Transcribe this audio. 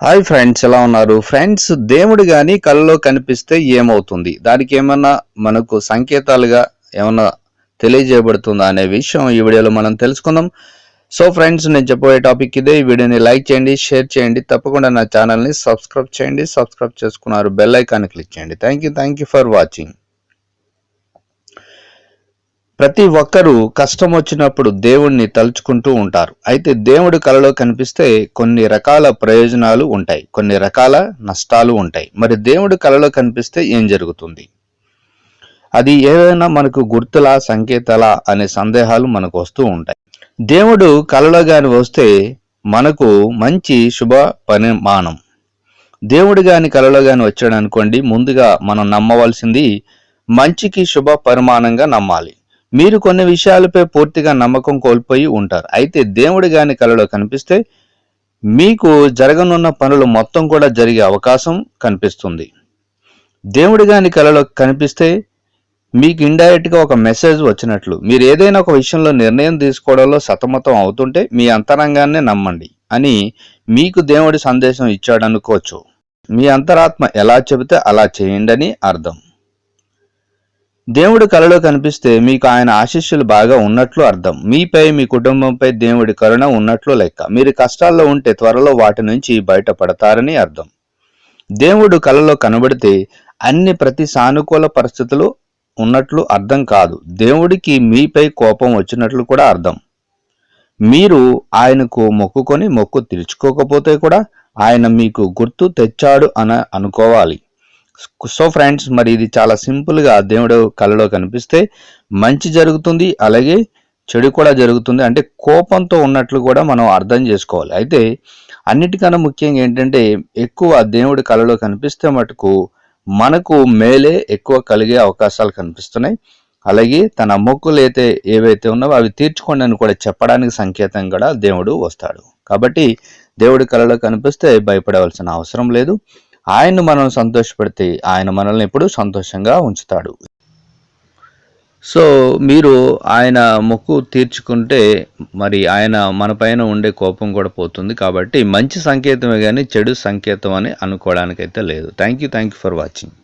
Hi friends ఎలా ఉన్నారు? Friends దేవుడు గాని కళ్ళలో కనిపిస్తే ఏమవుతుంది? దానికి ఏమన్నా మనకు సంకేతాలుగా ఏమన్నా తెలియజేయబడుతుందా అనే విషయం ఈ వీడియోలో మనం తెలుసుకుందాం. సో ఫ్రెండ్స్ నేను చెప్పబోయే టాపిక్ ఇదే. ఈ వీడియోని లైక్ చేయండి షేర్ చేయండి. తప్పకుండా నా ఛానల్ని సబ్స్క్రైబ్ చేయండి. సబ్స్క్రైబ్ చేసుకున్నారు బెల్ ఐకాన్ క్లిక్ చేయండి. Thank you thank you for watching. ప్రతి ఒక్కరూ కష్టం వచ్చినప్పుడు దేవుణ్ణి తలుచుకుంటూ ఉంటారు. అయితే దేవుడు కలలో కనిపిస్తే కొన్ని రకాల ప్రయోజనాలు ఉంటాయి. కొన్ని రకాల నష్టాలు ఉంటాయి. మరి దేవుడు కలలో కనిపిస్తే ఏం జరుగుతుంది? అది ఏవైనా మనకు గుర్తులా సంకేతాలా అనే సందేహాలు మనకు వస్తూ ఉంటాయి. దేవుడు కలలో గాని వస్తే మనకు మంచి శుభ పరిమాణం దేవుడు గాని కలలో గాని వచ్చాడు అనుకోండి ముందుగా మనం నమ్మవలసింది మంచికి శుభ పరిమాణంగా నమ్మాలి. మీరు కొన్ని విషయాలపై పూర్తిగా నమ్మకం కోల్పోయి ఉంటారు. అయితే దేవుడు గాని కలలో కనిపిస్తే మీకు జరగనున్న పనులు మొత్తం కూడా జరిగే అవకాశం కనిపిస్తుంది. దేవుడు గాని కలలో కనిపిస్తే మీకు ఇండైరెక్ట్గా ఒక మెసేజ్ వచ్చినట్లు మీరు ఏదైనా ఒక విషయంలో నిర్ణయం తీసుకోవడంలో సతమతం అవుతుంటే మీ అంతరంగాన్నే నమ్మండి అని మీకు దేవుడి సందేశం ఇచ్చాడనుకోవచ్చు. మీ అంతరాత్మ ఎలా చెబితే అలా చేయండి అని అర్థం. దేవుడు కలలో కనిపిస్తే మీకు ఆయన ఆశీస్సులు బాగా ఉన్నట్లు అర్థం. మీపై మీ కుటుంబంపై దేవుడి కరుణ ఉన్నట్లు లెక్క. మీరు కష్టాల్లో ఉంటే త్వరలో వాటి నుంచి బయటపడతారని అర్థం. దేవుడు కలలో కనబడితే అన్ని ప్రతి సానుకూల పరిస్థితులు ఉన్నట్లు అర్థం కాదు. దేవుడికి మీపై కోపం వచ్చినట్లు కూడా అర్థం. మీరు ఆయనకు మొక్కుకొని మొక్కు తీర్చుకోకపోతే కూడా ఆయన మీకు గుర్తు తెచ్చాడు అని అనుకోవాలి. సో ఫ్రెండ్స్ మరి ఇది చాలా సింపుల్గా దేవుడు కళలో కనిపిస్తే మంచి జరుగుతుంది అలాగే చెడు కూడా జరుగుతుంది. అంటే కోపంతో ఉన్నట్లు కూడా మనం అర్థం చేసుకోవాలి. అయితే అన్నిటికన్నా ముఖ్యంగా ఏంటంటే ఎక్కువ దేవుడి కళలో కనిపిస్తే మటుకు మనకు మేలే ఎక్కువ కలిగే అవకాశాలు కనిపిస్తున్నాయి. అలాగే తన మొక్కులు అయితే ఏవైతే ఉన్నావో అవి తీర్చుకోండి అని కూడా చెప్పడానికి సంకేతం కూడా దేవుడు వస్తాడు. కాబట్టి దేవుడి కళలో కనిపిస్తే భయపడవలసిన అవసరం లేదు. ఆయన్ను మనం సంతోషపెడితే ఆయన మనల్ని ఎప్పుడు సంతోషంగా ఉంచుతాడు. సో మీరు ఆయన మొక్కు తీర్చుకుంటే మరి ఆయన మన పైన ఉండే కోపం కూడా పోతుంది కాబట్టి మంచి సంకేతమే కానీ చెడు సంకేతం అని అనుకోవడానికైతే లేదు. Thank you thank you for watching